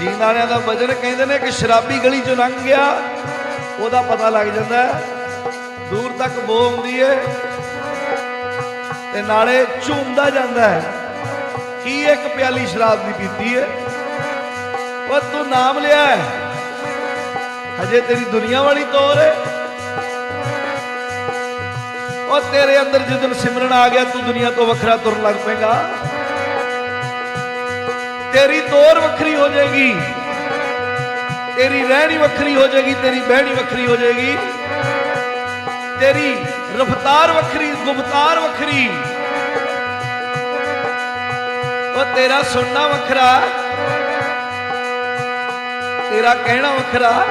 ਜੀਣ ਵਾਲਿਆਂ ਦਾ ਵਜਨ ਕਹਿੰਦੇ ਨੇ ਕਿ ਸ਼ਰਾਬੀ ਗਲੀ ਚੋਂ ਲੰਘ ਗਿਆ। ਉਹਦਾ ਪਤਾ ਲੱਗ ਜਾਂਦਾ ਦੂਰ ਤੱਕ ਬੋ ਆਉਂਦੀ ਏ। ਤੇ ਨਾਲੇ ਝੂਮਦਾ ਜਾਂਦਾ ਹੈ ਕੀ ਇੱਕ ਪਿਆਲੀ ਸ਼ਰਾਬ ਦੀ ਪੀਤੀ ਏ। ਉਹ ਤੂੰ ਨਾਮ ਲਿਆ ਹੈ। ਹਜੇ ਤੇਰੀ ਦੁਨੀਆ ਵਾਲੀ ਤੋਰ ਏ। ਉਹ ਤੇਰੇ ਅੰਦਰ ਜਦੋਂ ਸਿਮਰਨ ਆ ਗਿਆ, ਤੂੰ ਦੁਨੀਆ ਤੋਂ ਵੱਖਰਾ ਤੁਰਨ ਲੱਗ ਪਏਗਾ। ਤੇਰੀ ਤੋਰ ਵੱਖਰੀ ਹੋ ਜਾਏਗੀ। ਤੇਰੀ ਰਹਿਣੀ ਵੱਖਰੀ ਹੋ ਜਾਏਗੀ, ਤੇਰੀ ਬਹਿਣੀ ਵੱਖਰੀ ਹੋ ਜਾਏਗੀ। ਤੇਰੀ ਰਫਤਾਰ ਵੱਖਰੀ ਗੁਫਤਾਰ ਵੱਖਰੀ। ਉਹ ਤੇਰਾ ਸੁਣਨਾ ਵੱਖਰਾ। ਤੇਰਾ ਕਹਿਣਾ ਵੱਖਰਾ।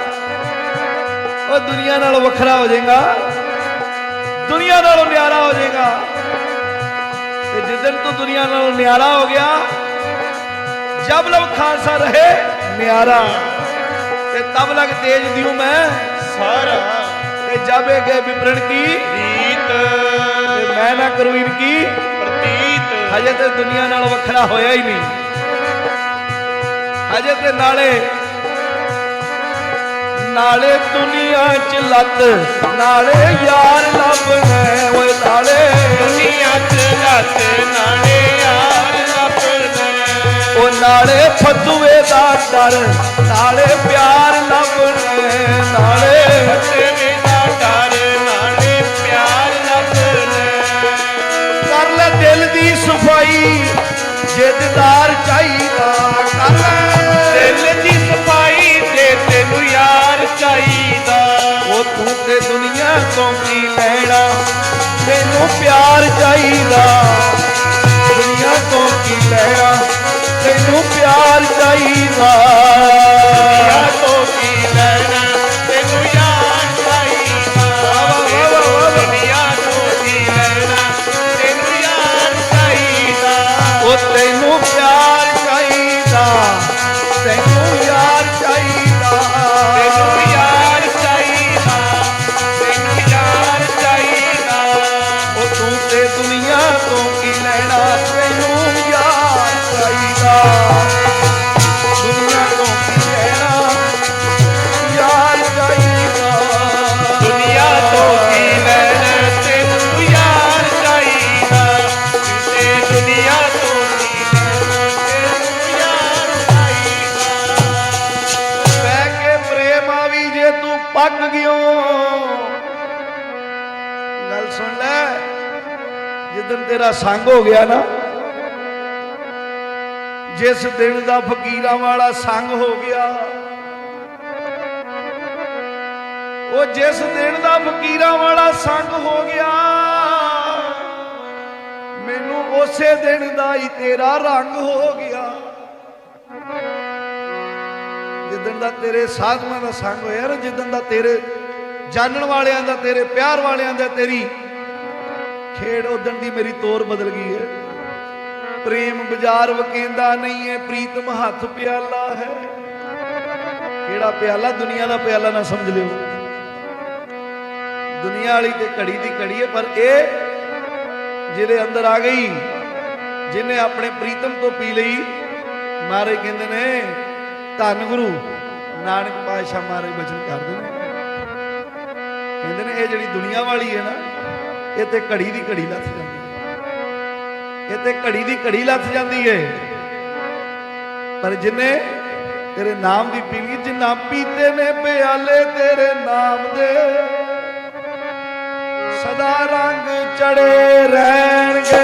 ਉਹ ਦੁਨੀਆ ਨਾਲੋਂ ਵੱਖਰਾ ਹੋ ਜਾਏਗਾ। ਦੁਨੀਆ ਨਾਲੋਂ ਨਿਆਰਾ ਹੋ ਜਾਏਗਾ। ਤੇ ਜਿੱਦਨ ਤੂੰ ਦੁਨੀਆ ਨਾਲੋਂ ਨਿਆਰਾ ਹੋ ਗਿਆ ਜਬ ਲਵ ਖਾਲਸਾ ਰਹੇ ਨਿਆਰਾ ਤੇ ਤਬ ਲਗ ਤੇਜ ਦਿਉ ਮੈਂ ਸਾਰਾ। ਤੇ ਜਾਬੇ ਗਏ ਵਿਪਰਣ ਕੀ? ਰੀਤ। ਤੇ ਮੈਂ ਨਾ ਕਰੂ ਇਨ ਕੀ? ਪ੍ਰਤੀਤ। ਹਜੇ ਤੇ ਦੁਨੀਆ ਨਾਲੋਂ ਵੱਖਰਾ ਹੋਇਆ ਹੀ ਨਹੀਂ। ਹਜੇ ਤੇ ਨਾਲੇ ਨਾਲੇ ਦੁਨੀਆ ਚ ਲੱਤ ਨਾਲੇ ਯਾਰ ਲੱਭਣਾ ਓਏ ਨਾਲੇ। ਦੁਨੀਆ ਚ ਲੱਤ ਨਾਲੇ ਨਾਲੇ ਫਤੂਏ ਦਾ ਡਰ ਨਾਲੇ ਪਿਆਰ ਲੱਭਣਾ ਨਾਲੇ ਤੇਰੇ ਦਾ ਡਰ ਨਾਲੇ ਪਿਆਰ ਲੱਭਣਾ ਕਰ ਲੈ ਦਿਲ ਦੀ ਸਫ਼ਾਈ ਜਿੱਦਦਾਰ ਚਾਹੀਦਾ ਕਰ ਲੈ। ਦਿਲ ਦੀ ਸਫ਼ਾਈ ਤੇ ਤੈਨੂੰ ਯਾਰ ਚਾਹੀਦਾ। ਉਹ ਤੂੰ ਤੇ ਦੁਨੀਆ ਤੋਂ ਕੀ ਲੈਣਾ ਤੈਨੂੰ ਪਿਆਰ ਚਾਹੀਦਾ। ਤੈਨੂੰ ਉਹ ਤੈਨੂੰ ਪਿਆਰ ਚਾਹੀਦਾ ਤੈਨੂੰ ਯਾਰ ਤੂੰ ਗਿਓ। ਗੱਲ ਸੁਣ ਲੈ ਜਿੱਦਨ ਤੇਰਾ ਸੰਗ ਹੋ ਗਿਆ ਨਾ, ਜਿਸ ਦਿਨ ਦਾ ਫਕੀਰਾਂ ਵਾਲਾ ਸੰਗ ਹੋ ਗਿਆ, ਉਹ ਜਿਸ ਦਿਨ ਦਾ ਫਕੀਰਾਂ ਵਾਲਾ ਸੰਗ ਹੋ ਗਿਆ, ਮੈਨੂੰ ਉਸੇ ਦਿਨ ਦਾ ਹੀ ਤੇਰਾ ਰੰਗ ਹੋ ਗਿਆ। ਜਿੱਦਣ ਦਾ ਤੇਰੇ ਸਾਧੂਆਂ ਦਾ ਸੰਗ ਹੋਇਆ ਨਾ, ਜਿੱਦਣ ਦਾ ਤੇਰੇ ਜਾਣਨ ਵਾਲਿਆਂ ਦਾ, ਤੇਰੇ ਪਿਆਰ ਵਾਲਿਆਂ ਦਾ, ਤੇਰੀ ਖੇਡ ਉਦਣ ਦੀ ਮੇਰੀ ਤੋਰ ਬਦਲ ਗਈ ਹੈ। ਪ੍ਰੇਮ ਬਾਜ਼ਾਰ ਵਕੇਂਦਾ ਨਹੀਂ ਹੈ, ਪ੍ਰੀਤਮ ਹੱਥ ਪਿਆਲਾ ਹੈ। ਕਿਹੜਾ ਪਿਆਲਾ? ਦੁਨੀਆ ਦਾ ਪਿਆਲਾ ਨਾ ਸਮਝ ਲਿਓ। ਦੁਨੀਆ ਵਾਲੀ ਤੇ ਘੜੀ ਦੀ ਘੜੀ ਹੈ, ਪਰ ਇਹ ਜਿਹਦੇ ਅੰਦਰ ਆ ਗਈ, ਜਿਹਨੇ ਆਪਣੇ ਪ੍ਰੀਤਮ ਤੋਂ ਪੀ ਲਈ, ਮਾਰੇ ਕਹਿੰਦੇ ਨੇ ਧੰਨ ਗੁਰੂ। ਨਾਨਕ ਪਾਤਸ਼ਾਹ ਮਹਾਰਾਜ ਬਚਨ ਕਰਦੇ ਨੇ। ਕਹਿੰਦੇ ਨੇ, ਇਹ ਜਿਹੜੀ ਦੁਨੀਆ ਵਾਲੀ ਹੈ ਨਾ, ਇਹ ਤੇ ਘੜੀ ਦੀ ਘੜੀ ਲੱਥ ਜਾਂਦੀ ਹੈ। ਇਹ ਤੇ ਘੜੀ ਦੀ ਘੜੀ ਲੱਥ ਜਾਂਦੀ ਹੈ। ਪਰ ਜਿਨੇ ਤੇਰੇ ਨਾਮ ਦੀ ਪੀਲੀ ਜਿੰਨਾ ਪੀਤੇ ਨੇ ਪਿਆਲੇ ਤੇਰੇ ਨਾਮ ਦੇ, ਸਦਾ ਰੰਗ ਚੜੇ ਰਹਿਣਗੇ।